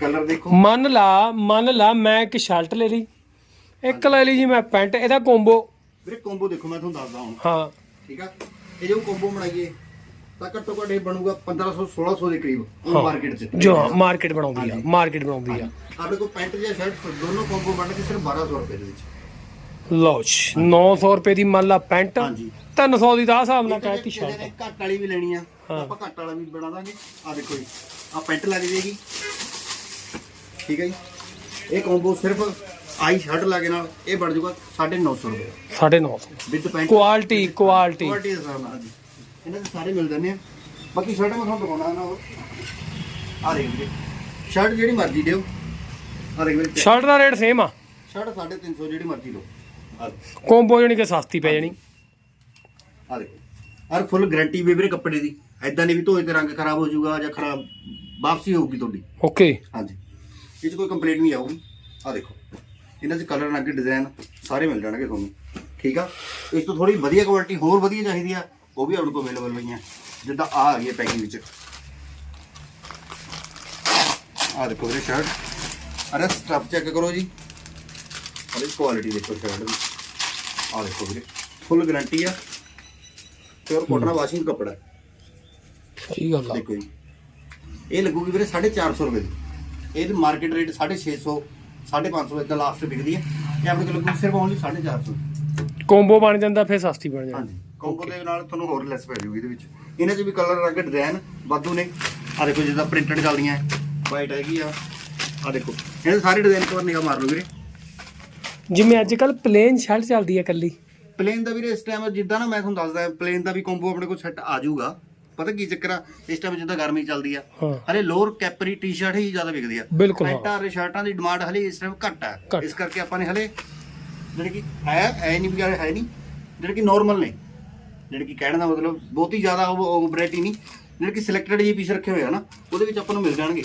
ਕਲਰ ਦੇਖੋ। ਮੰਨ ਲਾ ਮੰਨ ਲਾ ਮੈਂ ਇੱਕ ਸ਼ਰਟ ਲੈ ਲਈ। ਇੱਕ ਲੈ ਲਈ ਜੀ ਮੈਂ ਪੈਂਟ ਇਹਦਾ ਕੋਂਬੋ ਵੀਰੇ ਕੰਬੋ ਦੇਖੋ ਮੈਂ ਤੁਹਾਨੂੰ ਦੱਸਦਾ ਹੁਣ। ਹਾਂ। ਠੀਕ ਆ? ਇਹ ਜੋ ਕੰਬੋ ਬਣਾਈਏ ਤਾਂ ਘੱਟੋ ਘੱਟ ਇਹ ਬਣੂਗਾ 1500 1600 ਦੇ ਕਰੀਬ ਹਾਂ। ਉਹ ਮਾਰਕੀਟ 'ਚ। ਜੋ ਮਾਰਕੀਟ ਬਣਾਉਂਦੀ ਆ। ਮਾਰਕੀਟ ਬਣਾਉਂਦੀ ਆ। ਆਪਣੇ ਕੋਲ ਪੈਂਟ ਜਾਂ ਸ਼ਰਟ ਦੋਨੋਂ ਕੰਬੋ ਬਣ ਕੇ ਸਿਰਫ 1200 ਰੁਪਏ ਦੇ ਵਿੱਚ। ਲਓ ਜੀ 900 ਰੁਪਏ ਦੀ ਮੰਨ ਲਾ ਪੈਂਟ ਹਾਂਜੀ। 300 ਦੀ ਦਾ ਹਿਸਾਬ ਨਾਲ ਕਹਿਤੀ ਸ਼ਰਟ ਘੱਟ ਵਾਲੀ ਵੀ ਲੈਣੀ ਆ ਤਾਂ। ਆਪਾਂ ਘੱਟ ਵਾਲਾ ਵੀ ਬਣਾ ਦਾਂਗੇ। ਆ ਦੇਖੋ ਜੀ ਆ ਪੈਂਟ ਲੱਗ ਜਾਏਗੀ ਠੀਕ ਹੈ ਜੀ। ਇਹ ਕੰਬੋ ਸਿਰਫ ਆਈ ਸ਼ਰਟ ਲਾਗੇ ਨਾਲ ਇਹ ਬਣ ਜਾਊਗਾ 950 ਰੁਪਏ। 950 ਵਿਦ ਪੈਂਟ ਕੁਆਲਿਟੀ ਕੁਆਲਿਟੀ ਦੇ ਜੀ ਇਹਨਾਂ ਦੇ ਸਾਰੇ ਮਿਲ ਜਾਂਦੇ ਆ। ਬਾਕੀ ਸ਼ਰਟ ਮੈਂ ਤੁਹਾਨੂੰ ਦਿਖਾਉਣਾ ਨਾ ਆ ਦੇਖ ਵੀਰੇ ਸ਼ਰਟ ਜਿਹੜੀ ਮਰਜ਼ੀ ਦਿਓ। ਆ ਦੇਖ ਵੀਰੇ ਸ਼ਰਟ ਦਾ ਰੇਟ ਸੇਮ ਆ। ਸ਼ਰਟ 350 ਜਿਹੜੀ ਮਰਜ਼ੀ ਲਓ ਕੋਂਬੋ ਜਾਨੀ ਕਿ ਸਸਤੀ ਪੈ ਜਾਣੀ। ਆ ਦੇਖੋ। ਔਰ ਫੁੱਲ ਗਾਰੰਟੀ ਵੀ ਵੀਰੇ ਕੱਪੜੇ ਦੀ। ਐਦਾਂ ਨਹੀਂ ਵੀ ਧੋਏ ਤੇ ਰੰਗ ਖਰਾਬ ਹੋ ਜਾਊਗਾ ਜਾਂ ਖਰਾਬ ਵਾਪਸੀ ਹੋਊਗੀ ਤੁਹਾਡੀ। ਓਕੇ ਹਾਂਜੀ। ਇਹ 'ਚ ਕੋਈ ਕੰਪਲੇਂਟ ਨਹੀਂ ਆਊਗੀ। ਆ ਦੇਖੋ। ਇਹਨਾਂ 'ਚ ਕਲਰ ਰੰਗ ਡਿਜ਼ਾਈਨ ਸਾਰੇ ਮਿਲ ਜਾਣਗੇ ਤੁਹਾਨੂੰ। ਠੀਕ ਆ? ਇਸ ਤੋਂ ਥੋੜੀ ਵਧੀਆ ਕੁਆਲਿਟੀ ਹੋਰ ਵਧੀਆ ਚਾਹੀਦੀ ਆ। ਉਹ ਵੀ ਆਪਣੇ ਕੋਲ ਅਵੇਲੇਬਲ ਪਈਆਂ। ਜਿੱਦਾਂ ਆ ਆ ਗਈ ਹੈ ਪੈਕਿੰਗ ਵਿੱਚ। ਆ ਦੇਖੋ ਵੀਰੇ ਸ਼ਰਟ ਅਰੇ ਸਟਫ ਚੈੱਕ ਕਰੋ ਜੀ। ਅਰੇ ਕੁਆਲਿਟੀ ਦੇਖੋ ਸ਼ਰਟ ਦੀ। ਆ ਦੇਖੋ ਵੀਰੇ ਫੁੱਲ ਗਾਰੰਟੀ ਆ। ਪਿਓਰ ਕਾਟਨ ਵਾਸ਼ਿੰਗ ਕੱਪੜਾ। ਸਹੀ ਗੱਲ ਆ। ਦੇਖੋ ਜੀ। ਇਹ ਲੱਗੂਗੀ ਵੀਰੇ 450 ਰੁਪਏ ਦੀ। ਇਹ ਮਾਰਕੀਟ ਰੇਟ 650 550 ਇਦਾਂ ਲਾਸਟ ਵਿਕਦੀ ਹੈ ਇਹ ਆਪਣੇ ਕੋਲ ਲੱਗੂਗੀ ਸਿਰਫ ਓਨਲੀ 450 ਕੋਂਬੋ ਬਣ ਜਾਂਦਾ ਫਿਰ ਸਸਤੀ ਬਣ ਜਾਂਦੀ। ਹਾਂਜੀ ਕੰਬੋ ਦੇ ਨਾਲ ਤੁਹਾਨੂੰ ਹੋਰ ਲੈਸ ਪੈ ਜਾਊਗੀ ਇਹਦੇ ਵਿੱਚ। ਇਹਨਾਂ 'ਚ ਵੀ ਕਲਰ ਰੰਗ ਡਿਜ਼ਾਈਨ ਵਾਧੂ ਨੇ। ਆ ਦੇਖੋ ਜਿੱਦਾਂ ਪ੍ਰਿੰਟਡ ਚੱਲਦੀਆਂ ਵਾਈਟ ਹੈਗੀ ਆ। ਆ ਦੇਖੋ। ਇਹਦੇ ਸਾਰੇ ਡਿਜ਼ਾਈਨ ਕੋਲ ਨਿਗਾਹ ਮਾਰ ਲਓ ਵੀਰੇ। ਜਿਵੇਂ ਅੱਜ ਕੱਲ ਪਲੇਨ ਸ਼ਰਟ ਚੱਲਦੀ ਹੈ ਕੱਲੀ ਪਲੇਨ ਦਾ ਵੀਰੇ ਇਸ ਟਾਈਮ ਜਿੱਦਾਂ ਨਾ ਮੈਂ ਤੁਹਾਨੂੰ ਦੱਸਦਾ ਪਲੇਨ ਦਾ ਵੀ ਕੰਬੋ ਆਪਣੇ ਕੋਲ ਸੈੱਟ ਆ ਜਾਊਗਾ। ਪਤਾ ਕੀ ਚੱਕਰ ਆ? ਇਸ ਟਾਈਮ ਜਿੱਦਾਂ ਗਰਮੀ ਚੱਲਦੀ ਆ। ਹਾਂ। ਹਲੇ ਲੋਅਰ ਕੈਪਰੀ ਟੀ-ਸ਼ਰਟ ਹੀ ਜ਼ਿਆਦਾ ਵਿਕਦੀ ਆ। ਬਿਲਕੁਲ ਹਾਂ। ਪੈਂਟਾਂ ਤੇ ਸ਼ਰਟਾਂ ਦੀ ਡਿਮਾਂਡ ਹਲੇ ਇਸ ਟਾਈਮ ਘੱਟ ਘੱਟ। ਇਸ ਕਰਕੇ ਆਪਾਂ ਨੇ ਹਲੇ ਜਿਹੜੇ ਕਿ ਹੈ ਐ ਨਹੀਂ ਵੀ ਹੈ ਨਹੀਂ। ਜਿਹੜੇ ਕਿ ਨਾਰਮਲ ਨੇ। ਜਿਹੜੇ ਕਿ ਕਹਿਣ ਦਾ ਮਤਲਬ ਬਹੁਤੀ ਜ਼ਿਆਦਾ ਉਹ ਵੈਰਾਈਟੀ ਨਹੀਂ। ਜਿਹੜੇ ਕਿ ਸਿਲੈਕਟਡ ਜਿਹੇ ਪੀਸ ਰੱਖੇ ਹੋਏ ਆ ਨਾ ਉਹਦੇ ਵਿੱਚ ਆਪਾਂ ਨੂੰ ਮਿਲ ਜਾਣਗੇ।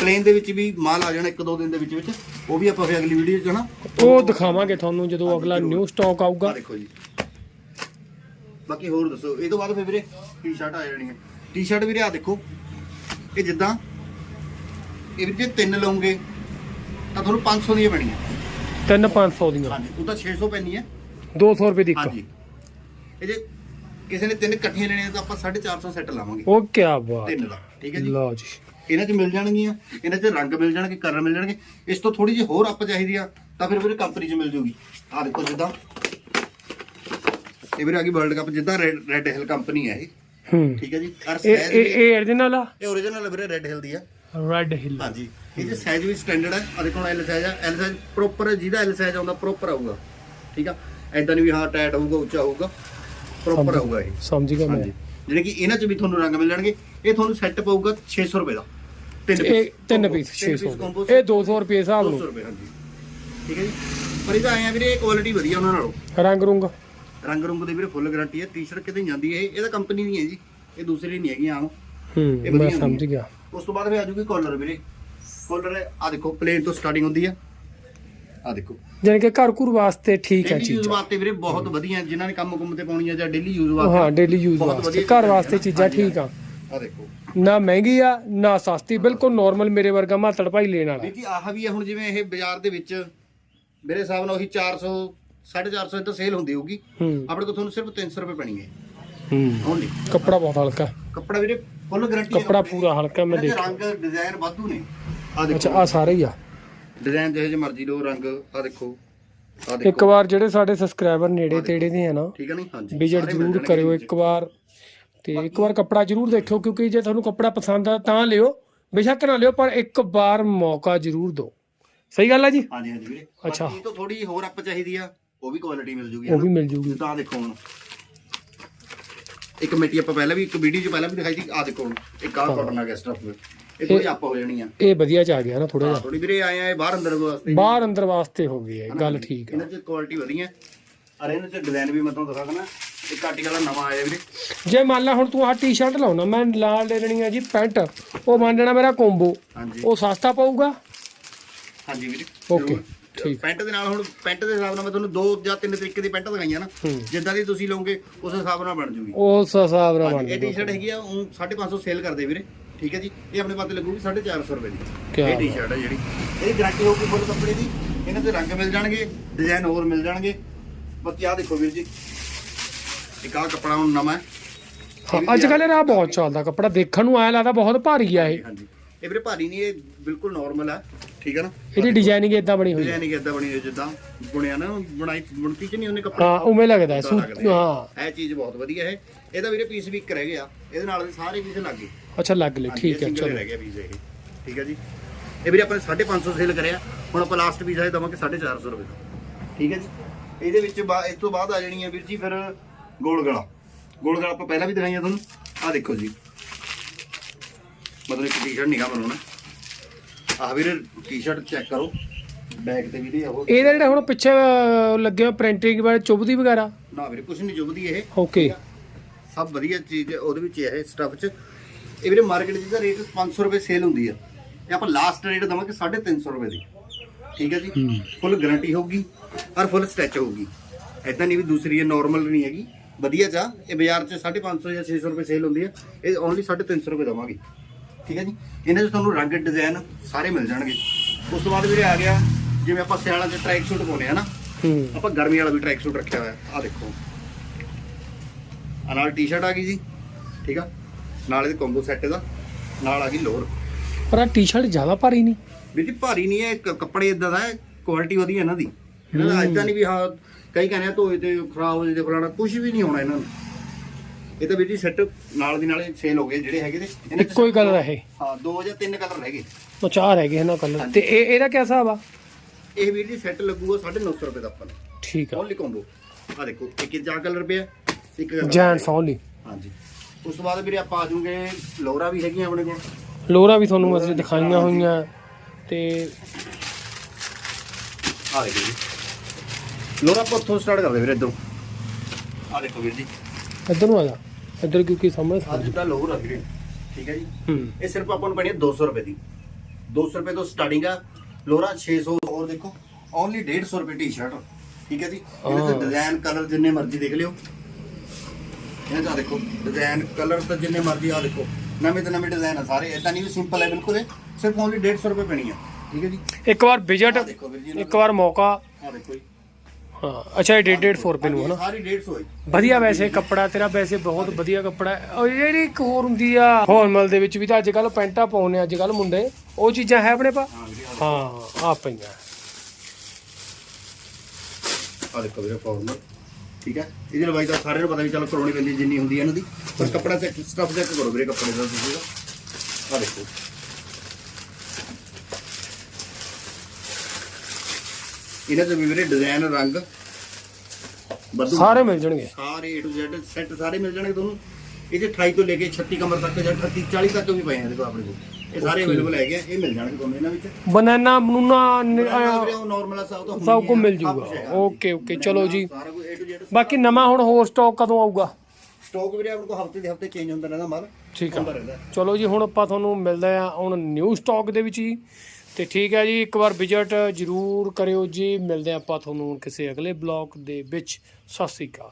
ਪਲੇਨ ਦੇ ਵਿੱਚ ਵੀ ਮਾਲ ਆ ਜਾਣਾ ਇੱਕ ਦੋ ਦਿਨ ਦੇ ਵਿੱਚ ਵਿੱਚ। ਉਹ ਵੀ ਆਪਾਂ ਫਿਰ ਅਗਲੀ ਵੀਡੀਓ 'ਚ ਨਾ ਉਹ ਦਿਖਾਵਾਂਗੇ ਤੁਹਾਨੂੰ ਜਦੋਂ ਅਗਲਾ ਨਿਊ ਸਟਾਕ ਆਊਗਾ। ਦੇਖੋ ਜੀ। ਬਾਕੀ ਹੋਰ ਦੱਸੋ ਇਹ ਤੋਂ ਬਾਅਦ ਫਿਰ ਵੀਰੇ ਟੀ-ਸ਼ਰਟ ਆ ਜਾਣੀ ਹੈ। ਟੀ-ਸ਼ਰਟ ਵੀਰੇ ਆ ਦੇਖੋ। ਇਹ ਜਿੱਦਾਂ ਇਹ ਵੀਰੇ ਜੇ ਤਿੰਨ ਲਓਗੇ ਤਾਂ ਤੁਹਾਨੂੰ 500 ਦੀਆਂ ਪੈਣੀਆਂ। ਤਿੰਨ 500 ਦੀਆਂ। ਹਾਂਜੀ ਉਹ ਤਾਂ 600 ਪੈਣੀ ਹੈ। 200 ਰੁਪਏ ਦੀ ਇੱਕ। ਹਾਂਜੀ। ਇਹ ਜੇ ਕਿਸੇ ਨੇ ਤਿੰਨ ਇਕੱਠੀਆਂ ਲੈਣੀਆਂ ਤਾਂ ਆਪਾਂ 450 ਸੈੱਟ ਲਾਵਾਂਗੇ। ਉਹ ਕੀ ਬਾਤ। ਤਿੰਨ ਦਾ ਠੀਕ ਹੈ ਜੀ? ਲਓ ਜੀ। ਇਹਨਾਂ 'ਚ ਮਿਲ ਜਾਣਗੀਆਂ ਇਹਨਾਂ 'ਚ ਰੰਗ ਮਿਲ ਜਾਣਗੇ ਕਲਰ ਮਿਲ ਜਾਣਗੇ। ਇਸ ਤੋਂ ਥੋੜੀ ਜਿਹੀ ਹੋਰ ਅੱਪ ਚਾਹੀਦੀ ਆ ਤਾਂ ਫਿਰ ਵੀਰੇ ਕੰਪਨੀ 'ਚ ਮਿਲ ਜੂਗੀ। ਆ ਦੇਖੋ ਜਿੱਦਾਂ ਇਹ ਵੀਰੇ ਆ ਗਈ ਵਰਲਡ ਕੱਪ ਜਿੱਦਾਂ ਰੈੱਡ ਹਿਲ ਕੰਪਨੀ ਹੈ ਇਹ। ਹੂੰ। ਠੀਕ ਹੈ ਜੀ? ਔਰ ਇਹ ਸਾਈਜ਼ ਇਹ ਇਹ origignal ਆ? ਇਹ origignal ਵੀਰੇ ਰੈੱਡ ਹਿਲ ਦੀ ਆ। ਰੈੱਡ ਹਿੱਲ ਹਾਂਜੀ। ਇਹ ਜੀ ਸਾਈਜ਼ ਵੀ ਸਟੈਂਡਰਡ ਹੈ ਆ ਦੇਖੋ ਐਲ ਸਾਈਜ਼ ਆ। ਐਲ ਸਾਈਜ਼ ਪ੍ਰੋਪਰ ਜਿਹਦਾ ਐਲ ਸਾਈਜ਼ ਆਉਂਦਾ ਪ੍ਰੋਪਰ ਆਊਗਾ। ਠੀਕ ਆ? ਐਦਾਂ ਨਹੀਂ ਵੀ ਹਾਂ ਟਾਈਟ ਹੋਊਗਾ ਉੱਚਾ ਹੋਊਗਾ। ਪ੍ਰੋਪਰ ਆਊਗਾ ਇਹ। ਸਮਝ ਗਿਆ ਮੈਂ। ਜਿਹੜੇ ਕਿ ਇਹਨਾਂ 'ਚ ਵੀ ਤੁਹਾਨੂੰ ਰੰਗ ਮਿਲ ਜਾਣਗੇ ਇਹ ਤੁਹਾਨੂੰ ਸੈੱਟ ਪਊਗਾ 600 ਰੁਪਏ ਦਾ। ਤਿੰਨ ਇਹ ਤਿੰਨ ਪੀਸ ਤਿੰਨ 600 piece combo, ਇਹ 200 ਰੁਪਏ ਹਿਸਾਬ 200 ਨੂੰ ਰੁਪਏ ਹਾਂਜੀ। ਠੀਕ ਹੈ ਜੀ। ਪਰ ਇਹਦਾ ਆਇਆ ਵੀਰੇ ਕੁਆਲਿਟੀ ਵਧੀਆ ਉਹਨਾਂ ਨਾਲੋਂ। ਰੰਗ ਰੁੰਗ। ਰੰਗ ਰੁੰਗ ਦੀ ਵੀਰੇ ਫੁੱਲ ਗਾਰੰਟੀ ਹੈ। ਟੀ-ਸ਼ਰਟ ਕਿਤੇ ਨਹੀਂ ਜਾਂਦੀ ਇਹ। ਇਹਦਾ ਕੰਪਨੀ ਨਹੀਂ ਹੈ ਜੀ। ਇਹ ਦੂਸਰੀ ਨਹੀਂ ਹੈਗੀ ਆਮ। ਹੂੰ ਇਹ ਮੈਂ ਵਧੀਆ ਸਮਝ ਗਿਆ। ਉਸ ਤੋਂ ਬਾਅਦ ਫਿਰ ਆ ਜੂਗੀ ਕਾਲਰ ਵੀਰੇ। ਕਾਲਰ ਆ ਦੇਖੋ ਪਲੇਨ ਤੋਂ ਸਟਾਰਟਿੰਗ ਹੁੰਦੀ ਆ ਆ ਦੇਖੋ। ਜਾਣੀ ਕਿ ਘਰ ਘੁਰ ਵਾਸਤੇ ਠੀਕ ਹੈ ਡੇਲੀ ਚੀਜ਼। ਯੂਜ਼ ਵਾਸਤੇ ਵੀਰੇ ਬਹੁਤ ਵਧੀਆ ਜਿਨ੍ਹਾਂ ਨੇ ਕੰਮ ਕੁੰਮ ਤੇ ਪਾਉਣੀ ਆ ਜਾਂ ਡੇਲੀ ਯੂਜ਼ ਵਾਸਤੇ। ਹਾਂ ਡੇਲੀ ਯੂਜ਼ ਬਹੁਤ ਵਾਸਤੇ। ਵਧੀਆ ਘਰ ਚੀਜ਼ਾਂ ਵਾਸਤੇ। ਚੀਜ਼ਾਂ ਠੀਕ ਆ। ਆ ਦੇਖੋ। ਨਾ ਮਹਿੰਗੀ ਆ ਨਾ ਸਸਤੀ ਬਿਲਕੁਲ ਨਾਰਮਲ ਮੇਰੇ ਵਰਗਾ ਮਾਤੜ ਭਾਈ ਲੈਣ ਵਾਲਾ। ਵੀਰ ਜੀ ਆਹ ਵੀ ਆ ਹੁਣ ਜਿਵੇਂ ਇਹ ਬਾਜ਼ਾਰ ਦੇ ਵਿੱਚ ਮੇਰੇ ਹਿਸਾਬ ਨਾਲ ਉਹੀ 400 450 ਤਾਂ ਸੇਲ ਹੁੰਦੀ ਹੋਊਗੀ। ਹੂੰ। ਆਪਣੇ ਕੋਲ ਤੁਹਾਨੂੰ ਸਿਰਫ 300 ਰੁਪਏ ਪੈਣੀ ਹੈ। ਹੂੰ। ਓਨਲੀ ਕੱਪੜਾ ਬਹੁਤ ਹਲਕਾ। ਕੱਪੜਾ ਵੀਰੇ ਫੁੱਲ ਗਾਰੰਟੀ ਕੱਪੜਾ ਪੂਰਾ ਹਲਕਾ ਮੈਂ ਦੇਖਿਆ। ਰੰਗ ਡਿਜ਼ਾਈਨ ਵਾਧੂ ਨੇ। ਆ ਅੱਛਾ ਦੇਖੋ ਆ ਸਾਰੇ ਹੀ ਆ। ਡਿਜ਼ਾਈਨ ਜਿਹੇ ਜਿਹੇ ਮਰਜ਼ੀ ਲਓ ਰੰਗ ਆ ਦੇਖੋ ਆ ਇੱਕ ਵਾਰ ਜਿਹੜੇ ਸਾਡੇ ਸਬਸਕ੍ਰਾਈਬਰ ਨੇੜੇ ਤੇੜੇ ਦੇ ਆ ਨਾ ਠੀਕ ਹੈ ਨਹੀਂ? ਹਾਂਜੀ। ਵਿਜ਼ਿਟ ਸਾਰੇ ਮਿਲ ਜ਼ਰੂਰ ਜਾਣਗੇ ਕਰਿਓ। ਇੱਕ ਵਾਰ। ਤੇ ਇੱਕ ਵਾਰ ਕੱਪੜਾ ਜ਼ਰੂਰ ਦੇਖਿਓ ਕਿਉਂਕਿ ਜੇ ਤੁਹਾਨੂੰ ਕੱਪੜਾ ਪਸੰਦ ਆ ਤਾਂ ਲਿਓ। ਬੇਸ਼ੱਕ ਨਾ ਲਿਓ ਪਰ ਇੱਕ ਵਾਰ ਮੌਕਾ ਜ਼ਰੂਰ ਦਿਓ। ਸਹੀ ਗੱਲ ਆ ਜੀ? ਹਾਂਜੀ ਹਾਂਜੀ ਵੀਰੇ। ਅੱਛਾ। ਬਾਕੀ ਇਹ ਤੋਂ ਥੋੜੀ ਹੋਰ ਅੱਪ ਚਾਹੀਦੀ ਆ ਉਹ ਵੀ ਕੁਆਲਿਟੀ ਮਿਲ ਜੂਗੀ ਉਹ ਵੀ ਮਿਲ ਜੂਗੀ। ਤਾਂ ਦੇਖੋ ਹੁਣ। ਇੱਕ ਮਿੱਟੀ ਆਪਾਂ ਪਹਿਲਾਂ ਵੀ ਇੱਕ ਵੀਡੀਓ 'ਚ ਪਹਿਲਾਂ ਵੀ ਦਿਖਾਈ ਸੀ ਆ ਦੇਖੋ ਹੁਣ। ਇੱਕ ਆਹ ਕਾਟਨ ਆ ਗਿਆ ਸਟਫ ਇਹ ਥੋੜੀ ਅੱਪ ਹੋ ਜਾਣੀ ਆ। ਇਹ ਵਧੀਆ ਚ ਆ ਗਿਆ ਨਾ ਥੋੜਾ ਜਿਹਾ। ਥੋੜੀ ਵੀਰੇ ਆਏ ਆ ਇਹ ਬਾਹਰ ਅੰਦਰ ਵਾਸਤੇ ਬਾਹਰ ਅੰਦਰ ਵਾਸਤੇ ਹੋ ਗਈ ਹੈ ਗੱਲ ਠੀਕ ਆ। ਇਹਨਾਂ 'ਚ ਕੁਆਲਿਟੀ ਵਧੀਆ। ਅਰੇ ਇਹਨਾਂ 'ਚ ਡਿਜ਼ਾਈਨ ਵੀ ਮੈਂ ਤੁਹਾਨੂੰ ਦਿਖਾ ਦਣਾ ਇੱਕ ਆਰਟੀਕਲ ਨਵਾਂ ਆਇਆ ਵੀਰੇ। ਜੇ ਮੰਨ ਲਾ ਹੁਣ ਤੂੰ ਆਹ ਟੀ-ਸ਼ਰਟ ਲਾਉਣਾ ਮੈਂ ਨਾਲ ਲੈ ਲੈਣੀ ਆ ਜੀ ਪੈਂਟ। ਉਹ ਬਣ ਜਾਣਾ ਮੇਰਾ ਕੋਂਬੋ ਉਹ ਸਸਤਾ ਪਊਗਾ? ਹਾਂਜੀ ਵੀਰੇ ਓਕੇ। ਠੀਕ। ਪੈਂਟ ਦੇ ਨਾਲ ਹੁਣ ਪੈਂਟ ਦੇ ਹਿਸਾਬ ਨਾਲ ਮੈਂ ਤੁਹਾਨੂੰ ਦੋ ਜਾਂ ਤਿੰਨ ਤਰੀਕੇ ਦੀ ਪੈਂਟ ਦਿਖਾਈਆਂ ਨਾ। ਹੂੰ। ਜਿੱਦਾਂ ਦੀ ਤੁਸੀਂ ਲਓਗੇ ਉਸ ਹਿਸਾਬ ਨਾਲ ਬਣ ਜੂਗੀ। ਉਸ ਹਿਸਾਬ ਨਾਲ ਬਣ ਹਾਂਜੀ, ਇਹ ਟੀ-ਸ਼ਰਟ ਹੈਗੀ ਆ ਉਹ 550 ਸੇਲ ਕਰਦੇ ਵੀਰੇ। ਠੀਕ ਹੈ ਜੀ? ਇਹ ਆਪਣੇ ਪਾਸੇ ਲੱਗੂਗੀ 450 ਰੁਪਏ ਦੀ। ਇਹ ਟੀ-ਸ਼ਰਟ ਹੈ ਜਿਹੜੀ। ਇਹਦੀ ਗਾਰੰਟੀ ਹੋਊਗੀ ਫੁੱਲ ਕੱਪੜੇ ਦੀ। ਇਹਨਾਂ ਦੇ ਰੰਗ ਮਿਲ ਜਾਣਗੇ ਡਿਜ਼ਾਈਨ ਹੋਰ ਮਿਲ ਜਾਣਗੇ। ਬਾਕੀ ਆਹ ਦੇਖੋ ਵੀਰ ਜੀ। ਇੱਕ ਆਹ ਕੱਪੜਾ ਹੁਣ ਨਵਾਂ ਹੈ। ਅੱਜ ਕੱਲ੍ਹ ਇਹ ਬਹੁਤ ਚੱਲਦਾ ਕੱਪੜਾ ਦੇਖਣ ਨੂੰ ਆਇਆ ਲੱਗਦਾ ਬਹੁਤ ਭਾਰੀ ਆ ਇਹ। ਹਾਂਜੀ ਇਹ ਵੀਰੇ ਭਾਰੀ ਨਹੀਂ ਇਹ ਬਿਲਕੁਲ ਨਾਰਮਲ ਹੈ ਠੀਕ ਹੈ ਨਾ? ਇਹਦੀ ਡਿਜ਼ਾਈਨਿੰਗ ਇਦਾਂ ਬਣੀ ਹੋਈ ਹੈ। ਡਿਜ਼ਾਈਨ ਇਦਾਂ ਬਣੀ ਹੋਈ ਜਿੱਦਾਂ ਬੁਣਿਆ ਨਾ ਬਣਾਈ ਬਣਤੀ ਚ ਨਹੀਂ ਉਹਨੇ ਕੱਪੜਾ? ਹਾਂ ਉਵੇਂ ਲੱਗਦਾ ਹਾਂ। ਇਹ ਚੀਜ਼ ਬਹੁਤ ਵਧੀਆ ਹੈ। ਇਹਦਾ ਵੀਰੇ ਪੀਸ ਵੀ ਇੱਕ ਰਹਿ ਗਿਆ। ਇਹਦੇ ਨਾਲ ਦੇ ਸਾਰੇ ਪੀਸ ਲੱਗ ਗਏ। ਅੱਛਾ ਲੱਗ ਲੈ ਹਾਂਜੀ, ਠੀਕ ਇਹ ਹੈ single ਹੀ ਚਲੋ। ਰਹਿ ਗਿਆ ਪੀਸ ਇਹ। ਠੀਕ ਹੈ ਜੀ। ਇਹ ਵੀਰੇ ਆਪਾਂ ਨੇ 550 ਸੇਲ ਕਰਿਆ। ਹੁਣ ਆਪਾਂ ਲਾਸਟ ਪੀਸ ਆਏ ਦਵਾਂਗੇ 450 ਰੁਪਏ ਦਾ। ਠੀਕ ਹੈ ਜੀ। ਇਹਦੇ ਵਿੱਚ ਬਾ- ਇਸ ਤੋਂ ਬਾਅਦ ਆ ਜਾਣੀ ਹੈ ਵੀਰ ਜੀ ਫਿਰ ਗੋਲ ਗਲਾ ਗੋਲ ਗਲਾ ਆਪਾਂ ਪਹਿਲਾਂ ਵੀ ਦਿਖਾਈਆਂ ਤੁਹਾਨੂੰ। ਆਹ ਦੇਖੋ ਜੀ। ਮਤਲਬ ਇੱਕ ਟੀ-ਸ਼ਰਟ ਨਿਗਾਹ ਬਣਾਉਣਾ। ਆਹ ਵੀਰੇ ਟੀ-ਸ਼ਰਟ ਚੈੱਕ ਕਰੋ। ਬੈਕ ਤੇ ਵੀ ਦੇ ਉਹ ਇਹਦਾ ਜਿਹੜਾ ਹੁਣ ਪਿੱਛੇ ਅਹ, ਲੱਗਿਆ ਪ੍ਰਿੰਟਿੰਗ ਵਾਲੇ ਚੁੱਭਦੀ ਵਗੈਰਾ? ਨਾ ਵੀਰੇ ਕੁਝ ਨਹੀਂ ਚੁੱਭਦੀ ਇਹ। ਓਕੇ ਸਭ ਵਧੀਆ ਚੀਜ਼ ਹੈ ਉਹਦੇ ਵਿੱਚ ਇਹ ਸਟਫ 'ਚ। ਇਹ ਵੀਰੇ ਮਾਰਕੀਟ 'ਚ ਦਾ ਰੇਟ 500 ਰੁਪਏ ਸੇਲ ਹੁੰਦੀ ਆ। ਇਹ ਆਪਾਂ ਲਾਸਟ ਰੇਟ ਦਵਾਂਗੇ 350 ਰੁਪਏ ਦੀ। ਠੀਕ ਹੈ ਜੀ। ਫੁੱਲ ਗਾਰੰਟੀ ਹੋਊਗੀ ਔਰ ਫੁੱਲ ਸਟੈਚ ਹੋਊਗੀ। ਐਦਾਂ ਨਹੀਂ ਵੀ ਦੂਸਰੀ ਹੈ ਨਾਰਮਲ ਨਹੀਂ ਹੈਗੀ। ਵਧੀਆ ਚਾ ਇਹ ਬਾਜ਼ਾਰ 'ਚ 550 ਜਾਂ 600 ਰੁਪਏ ਸੇਲ ਹੁੰਦੀ ਹੈ ਇਹ ਓਨਲੀ 350 ਰੁਪਏ ਦਵਾਂਗੇ। ਠੀਕ ਹੈ ਜੀ? ਇਹਨਾਂ 'ਚ ਤੁਹਾਨੂੰ ਰੰਗ ਡਿਜ਼ਾਈਨ ਸਾਰੇ ਮਿਲ ਜਾਣਗੇ। ਉਸ ਤੋਂ ਬਾਅਦ ਵੀਰੇ ਆ ਗਿਆ ਜਿਵੇਂ ਆਪਾਂ ਸਿਆਲਾਂ 'ਚ ਟਰੈਕ ਸੂਟ ਪਾਉਂਦੇ ਆ ਨਾ। ਆਪਾਂ ਗਰਮੀ ਵਾਲਾ ਵੀ ਟਰੈਕ ਸੂਟ ਰੱਖਿਆ ਹੋਇਆ ਆ ਦੇਖੋ। ਆ ਨਾਲ ਟੀ-ਸ਼ਰਟ ਆ ਗਈ ਜੀ ਠੀਕ ਆ? ਨਾਲ ਇਹਦੇ ਕੰਬੋ ਸੈੱਟ ਇਹਦਾ ਨਾਲ ਆ ਗਈ ਲੋਅਰ। ਪਰ ਆ ਟੀ-ਸ਼ਰਟ ਜ਼ਿਆਦਾ ਭਾਰੀ ਨਹੀਂ। ਵੀਰ ਜੀ ਭਾਰੀ ਨਹੀਂ ਹੈ ਕ- ਕੱਪੜੇ ਇਦਾਂ ਦਾ ਹੈ ਕੁਆਲਿਟੀ ਵਧੀਆ ਇਹਨਾਂ ਦੀ। ਇਹਨਾਂ ਦਾ ਇਦਾਂ ਨਹੀਂ ਵੀ ਹਾਂ ਕਈ ਕਹਿੰਦੇ ਆ ਧੋਏ ਤੇ ਖਰਾਬ ਹੋ ਜਾਂਦੇ ਫਲਾਣਾ ਕੁਝ ਵੀ ਨਹੀਂ ਹੋਣਾ ਇਹਨਾਂ ਨੂੰ। ਇਹ ਤਾਂ ਵੀਰ ਜੀ ਸੈੱਟ ਨਾਲ ਦੀ ਨਾਲੇ ਸੇਲ ਹੋ ਗਏ ਜਿਹੜੇ ਹੈਗੇ ਤੇ ਇਹਨਾਂ 'ਚ ਇੱਕੋ ਹੀ ਕਲਰ ਹੈ ਹਾਂ ਦੋ ਜਾਂ ਤਿੰਨ ਕਲਰ ਰਹਿ ਗਏ। ਉਹ ਚਾਰ ਹੈਗੇ ਇਹਨਾਂ ਕਲਰ ਤੇ ਇਹ ਇਹਦਾ ਕੀ ਹਿਸਾਬ ਆ? ਇਹ ਵੀਰ ਜੀ ਸੈੱਟ ਲੱਗੂਗਾ 950 ਰੁਪਏ ਦਾ ਆਪਾਂ ਨੂੰ। ਠੀਕ ਆ। ਓਨਲੀ ਕੰਬੋ ਆ ਦੇਖੋ ਇੱਕ ਇਹ ਚਾਰ ਕਲਰ ਪਿਆ। ਇੱਕ colour ਜੈਂਟਸ। ਓਨਲੀ ਹਾਂਜੀ। ਉਸ ਤੋਂ ਬਾਅਦ ਵੀਰੇ ਆਪਾਂ ਆ ਜੂਗੇ ਲੋਰਾ ਵੀ ਹੈਗੀਆਂ ਆਪਣੇ ਕੋਲ। ਲੋਰਾ ਵੀ ਤੁਹਾਨੂੰ ਅਸੀਂ ਦਿਖਾਈਆਂ ਹੋਈਆਂ। ਤੇ ਆ ਦੇਖੋ ਜੀ। ਲੋਰਾ ਆਪਾਂ ਉੱਥੋਂ ਸਟਾਰਟ ਕਰਦੇ ਵੀਰੇ ਇੱਧਰੋਂ। ਆ ਦੇਖੋ ਵੀਰ ਜੀ। ਇੱਧਰ ਨੂੰ ਆ ਜਾ। ਇੱਧਰ ਕਿਉਂਕਿ ਸਾਹਮਣੇ ਅੱਜ ਦਾ ਲੋਰ ਆ ਵੀਰੇ। ਠੀਕ ਹੈ ਜੀ। ਇਹ ਸਿਰਫ ਆਪਾਂ ਨੂੰ ਪੈਣੀ ਹੈ 200 ਰੁਪਏ ਦੀ। 200 ਰੁਪਏ ਤੋਂ ਸਟਾਰਟਿੰਗ ਆ। ਲੋਰਾ 600 ਹੋਰ ਦੇਖੋ। ਓਨਲੀ 150 ਰੁਪਏ ਟੀ-ਸ਼ਰਟ ਠੀਕ ਹੈ ਜੀ। ਇਹਦੇ ਤੇ। ਡਿਜ਼ਾਈਨ ਕਲਰ ਜਿੰਨੇ ਮਰਜ਼ੀ ਦੇਖ ਲਿਓ। ਇਹ ਤਾਂ ਦੇਖੋ ਡਿਜ਼ਾਈਨ ਕਲਰ ਤਾਂ ਜਿੰਨੇ ਮਰਜ਼ੀ ਆ ਦੇਖੋ। ਨਵੇਂ ਤੋਂ ਨਵੇਂ ਡਿਜ਼ਾਈਨ ਆ ਸਾਰੇ ਇਦਾਂ ਨਹੀਂ ਵੀ ਸਿੰਪਲ ਹੈ ਬਿਲਕੁਲ ਇਹ। ਸਿਰਫ ਓਨਲੀ 150 ਰੁਪਏ ਪੈਣੀ ਆ। ਠੀਕ ਹੈ ਜੀ? ਇੱਕ ਵਾਰ ਵਿਜ਼ਿਟ ਆਹ ਦੇਖੋ ਵੀਰ ਜੀ ਇਹਨਾਂ ਇੱਕ ਵਾਰ ਮੌਕਾ। ਆ ਦੇਖੋ ਜੀ। ਹਾਂ ਅੱਛਾ ਇਹ 150 ਰੁਪਏ ਨੂੰ ਹੈ ਨਾ? ਸਾਰੀ 150 ਹੈ ਵਧੀਆ ਵੈਸੇ ਕੱਪੜਾ ਤੇਰਾ ਵੈਸੇ ਬਹੁਤ ਵਧੀਆ ਕੱਪੜਾ ਹੈ। ਉਹ ਜਿਹੜੀ ਇੱਕ ਹੋਰ ਹੁੰਦੀ ਆ ਫਾਰਮਲ ਦੇ ਵਿੱਚ ਵੀ ਤਾਂ ਅੱਜ ਕੱਲ ਪੈਂਟਾਂ ਪਾਉਂਦੇ ਅੱਜ ਕੱਲ ਮੁੰਡੇ। ਉਹ ਚੀਜ਼ਾਂ ਹੈ ਆਪਣੇ ਪਾ? ਹਾਂ ਆ ਪਈਆਂ। ਆ ਦੇਖੋ ਵੀਰੇ ਫਾਰਮਰ ਠੀਕ ਹੈ? ਇਹਦੀ ਲਵਾਈ ਤਾਂ ਸਾਰਿਆਂ ਨੂੰ ਪਤਾ ਵੀ ਚਲੋ ਕਰੋਣੀ ਪੈਂਦੀ ਜਿੰਨੀ ਹੁੰਦੀ ਹੈ ਇਹਨਾਂ ਦੀ। ਪਰ ਕੱਪੜਾ ਚੈੱਕ ਸਟਫ ਚੈੱਕ ਕਰੋ ਵੀਰੇ ਕੱਪੜੇ ਦਾ ਤੁਸੀਂ ਆ ਦੇਖੋ। ਇਹਨਾਂ ਦੇ ਵੀਰੇ ਡਿਜ਼ਾਈਨ ਰੰਗ ਸਾਰੇ ਮਿਲ ਜਾਣਗੇ। ਸਾਰੇ A to Z ਸੈੱਟ ਸਾਰੇ ਮਿਲ ਜਾਣਗੇ ਤੁਹਾਨੂੰ। ਇਹਦੇ 28 ਤੋਂ ਲੈ ਕੇ 36 ਕਮਰ ਤੱਕ ਜਾਂ 38 40 ਤੱਕ ਵੀ ਪਏ ਆ ਦੇਖੋ ਆਪਣੇ ਕੋਲ। ਇਹ ਸਾਰੇ ਅਵੇਲੇਬਲ ਹੈਗੇ ਆ, ਇਹ ਮਿਲ ਜਾਣਗੇ ਤੁਹਾਨੂੰ ਇਹਨਾਂ ਵਿੱਚ। ਬਨਾਨਾ ਬਨੂਨਾ ਨ- ਸਭ ਤੋਂ ਸਭ ਕੁਝ ਮਿਲ ਜੂਗਾ। ਓਕੇ ਓਕੇ ਚਲੋ ਜੀ। ਸਾਰਾ ਕੁਝ A to Z ਬਾਕੀ ਨਵਾਂ ਹੁਣ ਹੋਰ ਸਟਾਕ ਕਦੋਂ ਆਊਗਾ? ਸਟਾਕ ਵੀਰੇ ਆਪਣੇ ਕੋਲ ਹਫ਼ਤੇ ਦੇ ਹਫ਼ਤੇ ਚੇਂਜ ਹੁੰਦਾ ਰਹਿੰਦਾ ਮਾਲ ਠੀਕ ਆ। ਹੁੰਦਾ ਰਹਿੰਦਾ। ਚਲੋ ਜੀ ਹੁਣ ਆਪਾਂ ਤੁਹਾਨੂੰ ਮਿਲਦੇ ਆ ਹੁਣ ਨਿਊ ਸਟਾਕ ਦੇ ਵਿੱਚ ਹੀ। ਤੇ ਠੀਕ ਹੈ ਜੀ ਇੱਕ ਵਾਰ ਵਿਜ਼ਿਟ ਜਰੂਰ ਕਰਿਓ ਜੀ। ਮਿਲਦੇ ਆ ਆਪਾਂ ਤੁਹਾਨੂੰ ਕਿਸੇ ਅਗਲੇ ਬਲੌਗ ਦੇ ਵਿੱਚ। ਸਤਿ ਸ੍ਰੀ ਅਕਾਲ।